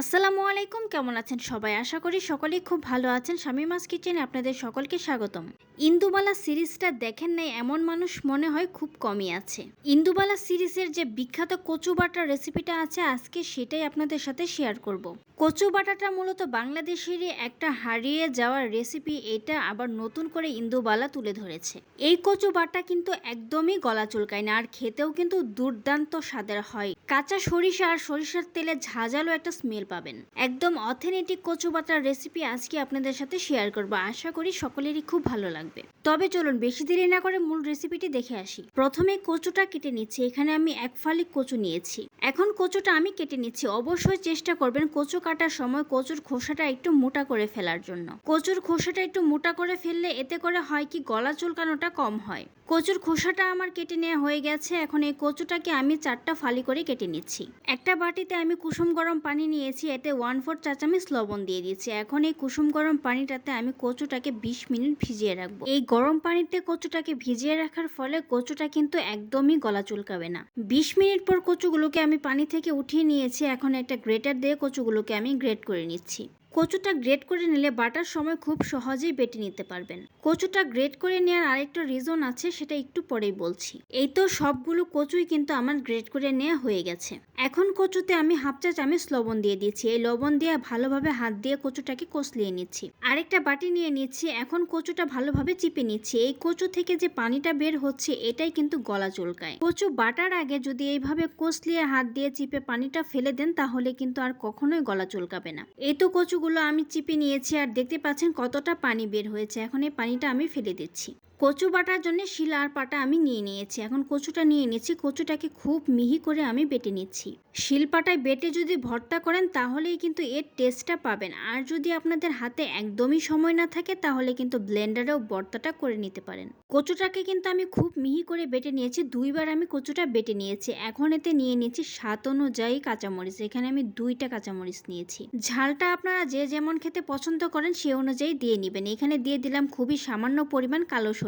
আসসালামু আলাইকুম, কেমন আছেন সবাই? আশা করি সকলেই খুব ভালো আছেন। শামিমাস কিচেনে আপনাদের সকলকে স্বাগতম। ইন্দুবালা সিরিজটা দেখেন নাই, এমন মানুষ মনে হয় খুব কমই আছে। ইন্দুবালা সিরিজের যে বিখ্যাত কচু বাটার রেসিপিটা আছে, আজকে সেটাই আপনাদের সাথে শেয়ার করব। কচু বাটাটা মূলত বাংলাদেশেরই একটা হারিয়ে যাওয়ার রেসিপি, এটা আবার নতুন করে ইন্দুবালা তুলে ধরেছে। এই কচু বাটা কিন্তু একদমই গলা চুলকায় না, আর খেতেও কিন্তু দুর্দান্ত স্বাদের হয়। কাঁচা সরিষা আর সরিষার তেলে ঝাঁঝালো একটা স্মেল পাবেন। একদম অথেন্টিক কচু বাটার রেসিপি আজকে আপনাদের সাথে শেয়ার করব। আশা করি সকলেরই খুব ভালো লাগবে। তবে চলুন, বেশি দেরি না করে মূল রেসিপিটি দেখে আসি। প্রথমে কচুটা কেটে নিচ্ছি। এখানে আমি এক ফালি কচু নিয়েছি। এখন কচুটা আমি কেটে নিচ্ছি। অবশ্যই চেষ্টা করবেন কচু কাটার সময় কচুর খোসাটা একটু মোটা করে ফেলার জন্য। কচুর খোসাটা একটু মোটা করে ফেললে এতে করে হয় কি, গলা চুলকানোটা কম হয়। কচুর খোসাটা আমার কেটে নেওয়া হয়ে গেছে। এখন এই কচুটাকে আমি চারটা ফালি করে কেটে নিচ্ছি। একটা বাটিতে আমি কুসুম গরম পানি নিয়েছি, এতে ওয়ান ফোর চা চামচ লবণ দিয়ে দিয়েছি। এখন এই কুসুম গরম পানিটাতে আমি কচুটাকে বিশ মিনিট ভিজিয়ে রাখব। এই গরম পানিতে কচুটাকে ভিজিয়ে রাখার ফলে কচুটা কিন্তু একদমই গলা চুলকাবে না। বিশ মিনিট পর কচুগুলোকে আমি পানি থেকে উঠিয়ে নিয়েছি। এখন একটা গ্রেটার দিয়ে কচুগুলোকে আমি গ্রেট করে নিচ্ছি। কচুটা গ্রেট করে নিলে বাটার সময় খুব সহজেই বেটে নিতে পারবেন। কচুটা গ্রেট করে নেওয়ার আরেকটা রিজন আছে, সেটা একটু পরেই বলছি। এই তো সবগুলো কচুই কিন্তু আমার গ্রেট করে নেওয়া হয়ে গেছে। এখন কচুতে আমি হাফ চা চামচ লবণ দিয়ে দিচ্ছি এই লবণ দিয়ে ভালোভাবে হাত দিয়ে কচুটাকে কষলিয়ে নিচ্ছি। আরেকটা বাটি নিয়ে নিচ্ছি। এখন কচুটা ভালোভাবে চিপে নিচ্ছি। এই কচু থেকে যে পানিটা বের হচ্ছে, এটাই কিন্তু গলা চুলকায়। কচু বাটার আগে যদি এইভাবে কষলিয়ে হাত দিয়ে চিপে পানিটা ফেলে দেন, তাহলে কিন্তু আর কখনোই গলা চুলকাবে না। এই তো কচুগুলো আমি চিপে নিয়েছি আর দেখতে পাচ্ছেন কতটা পানি বের হয়েছে। এখন এই পানিটা আমি ফেলে দিচ্ছি। কচু বাটার জন্য শিলা আর পাটা আমি নিয়ে নিয়েছি। এখন কচুটা নিয়ে নিচ্ছি। কচুটাকে খুব মিহি করে আমি বেটে নিচ্ছি। শিলপাটায় বেটে যদি ভর্তা করেন, তাহলেই কিন্তু এর টেস্টটা পাবেন। আর যদি আপনাদের হাতে একদমই সময় না থাকে, তাহলে কিন্তু ব্লেন্ডারেও ভর্তাটা করে নিতে পারেন। কচুটাকে কিন্তু আমি খুব মিহি করে বেটে নিয়েছি। দুইবার আমি কচুটা বেটে নিয়েছি। এখন এতে নিয়ে নিয়েছি স্বাদ অনুযায়ী কাঁচামরিচ। এখানে আমি দুইটা কাঁচামরিচ নিয়েছি। ঝালটা আপনারা যে যেমন খেতে পছন্দ করেন, সে অনুযায়ী দিয়ে নেবেন। এখানে দিয়ে দিলাম খুবই সামান্য পরিমাণ কালো সরিষা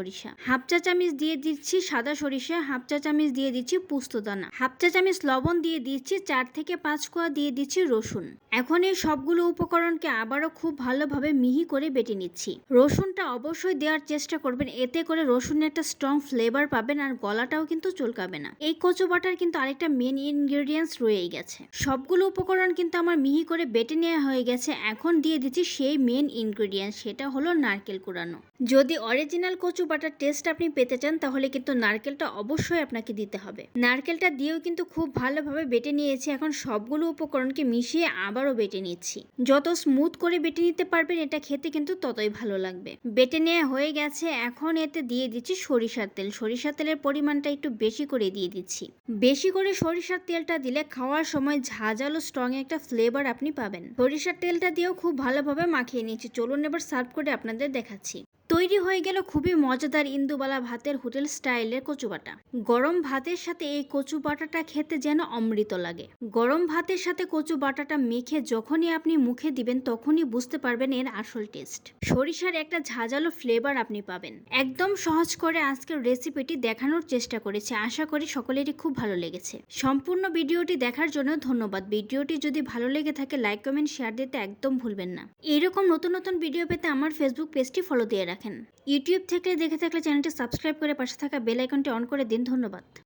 হাফ চা চামচ দিয়ে দিচ্ছি সাদা সরিষা, হাফ চা চামচ দিয়ে দিচ্ছি পুস্তদানা হাফ চা চামচ লবণ দিয়ে দিচ্ছি চার থেকে পাঁচ কোয়া দিয়ে দিচ্ছি রসুন। এখন এই সবগুলো উপকরণকে আবারও খুব ভালোভাবে মিহি করে বেটে নিচ্ছি। রসুনটা অবশ্যই দেওয়ার চেষ্টা করবেন, এতে করে রসুনের একটা স্ট্রং ফ্লেভার পাবেন আর গলাটাও কিন্তু চুলকাবে না। এই কচু বাটার কিন্তু আরেকটা মেন ইনগ্রেডিয়েন্টস রয়েই গেছে। সবগুলো উপকরণ কিন্তু আমার মিহি করে বেটে নেওয়া হয়ে গেছে। এখন দিয়ে দিচ্ছি সেই মেন ইনগ্রেডিয়েন্ট সেটা হলো নারকেল কুড়ানো। যদি অরিজিনাল কচু বাটার টেস্ট আপনি পেতে চান, তাহলে কিন্তু নারকেলটা অবশ্যই আপনাকে দিতে হবে। নারকেলটা দিয়েও কিন্তু খুব ভালোভাবে বেটে নিয়েছি, এখন সবগুলো উপকরণকে মিশিয়ে আবারও বেটে নিচ্ছি। যত স্মুথ করে বেটে নিতে পারবেন, এটা খেতে কিন্তু ততই ভালো লাগবে। বেটে নেওয়া হয়ে গেছে, এখন এতে দিয়ে দিচ্ছি সরিষার তেল। সরিষার তেলের পরিমাণটা একটু বেশি করে দিয়ে দিচ্ছি। বেশি করে সরিষার তেলটা দিলে খাওয়ার সময় ঝাঁঝালো স্ট্রং একটা ফ্লেভার আপনি পাবেন। সরিষার তেলটা দিয়েও খুব ভালোভাবে মাখিয়ে নিচ্ছি চলুন এবার সার্ভ করে আপনাদের দেখাচ্ছি। তৈরি হয়ে গেল খুবই মজাদার ইন্দুবালা ভাতের হোটেল স্টাইলের কচু বাটা গরম ভাতের সাথে এই কচু বাটাটা খেতে যেন অমৃত লাগে। গরম ভাতের সাথে কচু বাটাটা মেখে যখনই আপনি মুখে দিবেন, তখনই বুঝতে পারবেন এর আসল টেস্ট। সরিষার একটা ঝাঁঝালো ফ্লেভার আপনি পাবেন। একদম সহজ করে আজকের রেসিপিটি দেখানোর চেষ্টা করেছি। আশা করি সকলেরই খুব ভালো লেগেছে। সম্পূর্ণ ভিডিওটি দেখার জন্য ধন্যবাদ। ভিডিওটি যদি ভালো লেগে থাকে লাইক কমেন্ট শেয়ার দিতে একদম ভুলবেন না। এইরকম নতুন নতুন ভিডিও পেতে আমার ফেসবুক পেজটি ফলো দিয়ে রাখেন। ইউটিউব থেকে দেখে থাকলে চ্যানেলটি সাবস্ক্রাইব করে পাশে থাকা বেল আইকনটি অন করে দিন। ধন্যবাদ।